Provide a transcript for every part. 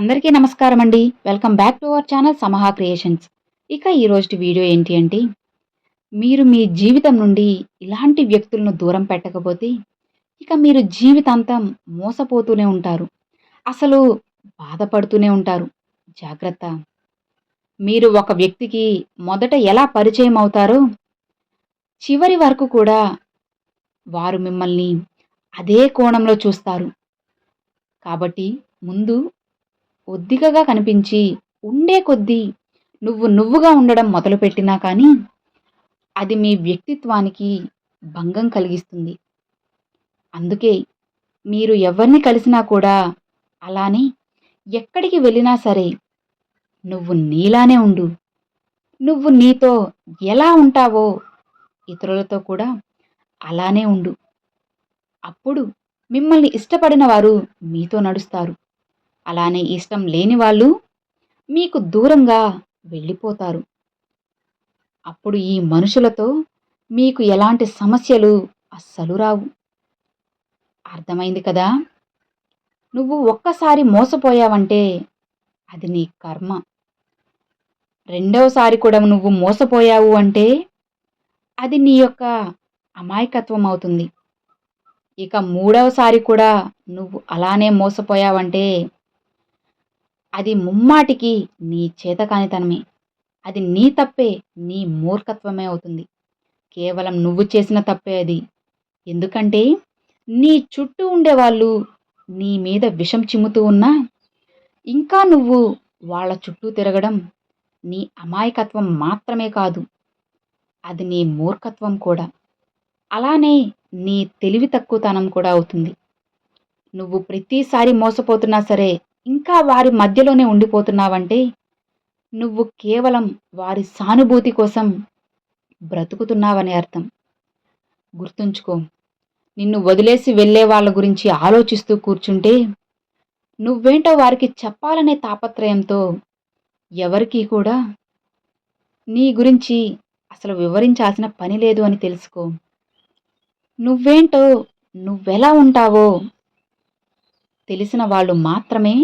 అందరికీ నమస్కారం అండి. Welcome back to our channel Samaha creations ఇక ఈరోజు వీడియో ఏంటి అంటే మీరు మీ జీవితం నుండి ఇలాంటి వ్యక్తులను దూరం పెట్టకపోతే ఇక మీరు జీవితాంతం మోసపోతూనే ఉంటారు. అసలు బాధపడుతూనే ఉంటారు. జాగ్రత్త. మీరు ఒక వ్యక్తికి మొదట ఎలా పరిచయం అవుతారో చివరి వరకు కూడా వారు మిమ్మల్ని అదే కోణంలో చూస్తారు. కాబట్టి ముందు ఒద్దికగా కనిపించి ఉండే కొద్దీ నువ్వు నువ్వుగా ఉండడం మొదలుపెట్టినా కానీ అది మీ వ్యక్తిత్వానికి భంగం కలిగిస్తుంది. అందుకే మీరు ఎవరిని కలిసినా కూడా అలానే ఎక్కడికి వెళ్ళినా సరే నువ్వు నీలానే ఉండు. నువ్వు నీతో ఎలా ఉంటావో ఇతరులతో కూడా అలానే ఉండు. అప్పుడు మిమ్మల్ని ఇష్టపడిన వారు మీతో నడుస్తారు. అలానే ఇష్టం లేని వాళ్ళు మీకు దూరంగా వెళ్ళిపోతారు. అప్పుడు ఈ మనుషులతో మీకు ఎలాంటి సమస్యలు అస్సలు రావు. అర్థమైంది కదా? నువ్వు ఒక్కసారి మోసపోయావంటే అది నీ కర్మ. రెండవసారి కూడా నువ్వు మోసపోయావు అంటే అది నీ యొక్క అమాయకత్వం అవుతుంది. ఇక మూడవసారి కూడా నువ్వు అలానే మోసపోయావంటే అది ముమ్మాటికి నీ చేతకానితనమే. అది నీ తప్పే నీ మూర్ఖత్వమే అవుతుంది. కేవలం నువ్వు చేసిన తప్పే అది. ఎందుకంటే నీ చుట్టూ ఉండేవాళ్ళు నీ మీద విషం చిమ్ముతూ ఉన్నా ఇంకా నువ్వు వాళ్ళ చుట్టూ తిరగడం నీ అమాయకత్వం మాత్రమే కాదు అది నీ మూర్ఖత్వం కూడా. అలానే నీ తెలివి తక్కువతనం కూడా అవుతుంది. నువ్వు ప్రతిసారి మోసపోతున్నా సరే ఇంకా వారి మధ్యలోనే ఉండిపోతున్నావంటే నువ్వు కేవలం వారి సానుభూతి కోసం బ్రతుకుతున్నావని అర్థం. గుర్తుంచుకో నిన్ను వదిలేసి వెళ్ళే వాళ్ళ గురించి ఆలోచిస్తూ కూర్చుంటే నువ్వేంటో వారికి చెప్పాలనే తాపత్రయంతో ఎవరికీ కూడా నీ గురించి అసలు వివరించాల్సిన పని లేదు అని తెలుసుకో. నువ్వేంటో నువ్వెలా ఉంటావో తెలిసిన వాళ్ళు మాత్రమే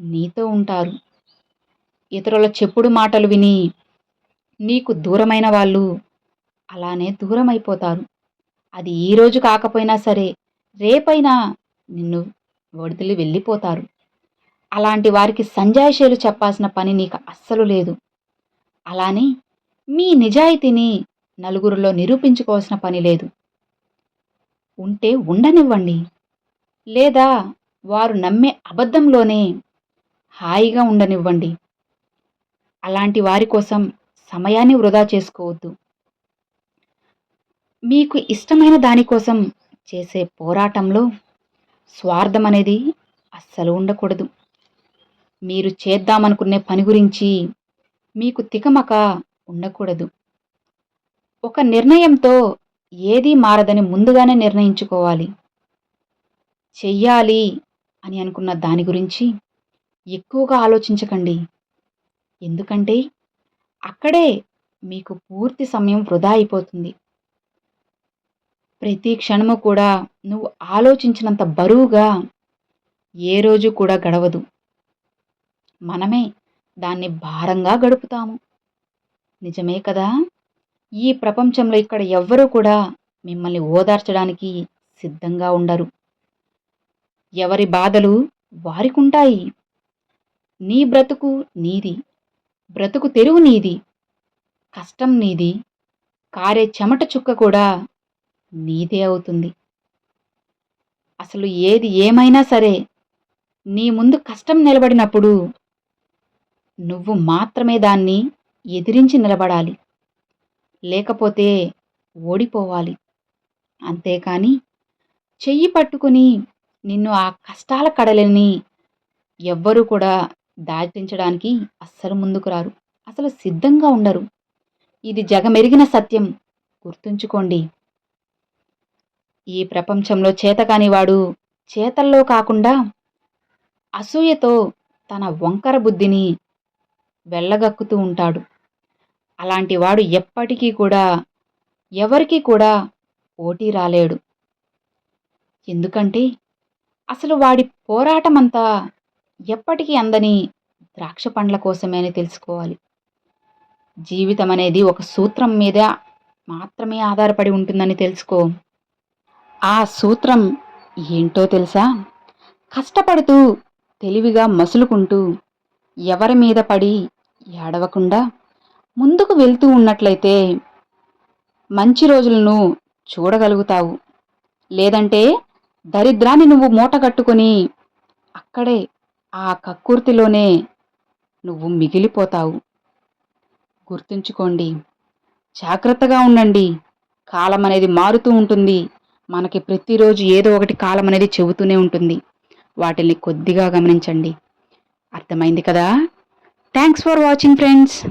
నీతో ఉంటారు. ఇతరుల చెప్పుడు మాటలు విని నీకు దూరమైన వాళ్ళు అలానే దూరం అయిపోతారు అది ఈరోజు కాకపోయినా సరే రేపైనా నిన్ను వడిదిలి వెళ్ళిపోతారు. అలాంటి వారికి సంజాయిషీలు చెప్పాల్సిన పని నీకు అస్సలు లేదు. అలానే మీ నిజాయితీని నలుగురిలో నిరూపించుకోవాల్సిన పని లేదు. ఉంటే ఉండనివ్వండి. లేదా వారు నమ్మే అబద్ధంలోనే హాయిగా ఉండనివ్వండి. అలాంటి వారి కోసం సమయాన్ని వృధా చేసుకోవద్దు. మీకు ఇష్టమైన దానికోసం చేసే పోరాటంలో స్వార్థం అనేది అస్సలు ఉండకూడదు. మీరు చేద్దామనుకునే పని గురించి మీకు తికమక ఉండకూడదు. ఒక నిర్ణయంతో ఏదీ మారదని ముందుగానే నిర్ణయించుకోవాలి. చెయ్యాలి అని అనుకున్న దాని గురించి ఎక్కువగా ఆలోచించకండి. ఎందుకంటే అక్కడే మీకు పూర్తి సమయం వృధా అయిపోతుంది. ప్రతి క్షణము కూడా నువ్వు ఆలోచించినంత బరువుగా ఏ రోజు కూడా గడవదు. మనమే దాన్ని భారంగా గడుపుతాము. నిజమే కదా? ఈ ప్రపంచంలో ఇక్కడ ఎవ్వరూ కూడా మిమ్మల్ని ఓదార్చడానికి సిద్ధంగా ఉండరు. ఎవరి బాధలు వారికుంటాయి. నీ బ్రతుకు నీది బ్రతుకు తెరువు నీది కష్టం నీది కారే చెమట చుక్క కూడా నీదే అవుతుంది. అసలు ఏది ఏమైనా సరే నీ ముందు కష్టం నిలబడినప్పుడు నువ్వు మాత్రమే దాన్ని ఎదిరించి నిలబడాలి. లేకపోతే ఓడిపోవాలి. అంతేకాని చెయ్యి పట్టుకుని నిన్ను ఆ కష్టాల కడలని ఎవ్వరూ కూడా దాటించడానికి అస్సలు ముందుకు రారు. అసలు సిద్ధంగా ఉండరు. ఇది జగమెరిగిన సత్యం. గుర్తుంచుకోండి. ఈ ప్రపంచంలో చేతకానివాడు చేతల్లో కాకుండా అసూయతో తన వంకర బుద్ధిని వెళ్ళగక్కుతూ ఉంటాడు. అలాంటి వాడు ఎప్పటికీ కూడా ఎవరికీ కూడా పోటీ రాలేడు. ఎందుకంటే అసలు వాడి పోరాటమంతా ఎప్పటికీ అందని ద్రాక్ష పండ్ల కోసమే అని తెలుసుకోవాలి. జీవితం అనేది ఒక సూత్రం మీద మాత్రమే ఆధారపడి ఉంటుందని తెలుసుకో. ఆ సూత్రం ఏంటో తెలుసా? కష్టపడుతూ తెలివిగా మసులుకుంటూ ఎవరి మీద పడి ఏడవకుండా ముందుకు వెళ్తూ ఉన్నట్లయితే మంచి రోజులను చూడగలుగుతావు. లేదంటే దరిద్రాన్ని నువ్వు మూటగట్టుకొని అక్కడే ఆ కక్కుర్తిలోనే నువ్వు మిగిలిపోతావు. గుర్తుంచుకోండి జాగ్రత్తగా ఉండండి. కాలం అనేది మారుతూ ఉంటుంది. మనకి ప్రతిరోజు ఏదో ఒకటి కాలం అనేది చెబుతూనే ఉంటుంది. వాటిని కొద్దిగా గమనించండి. అర్థమైంది కదా? Thanks for watching friends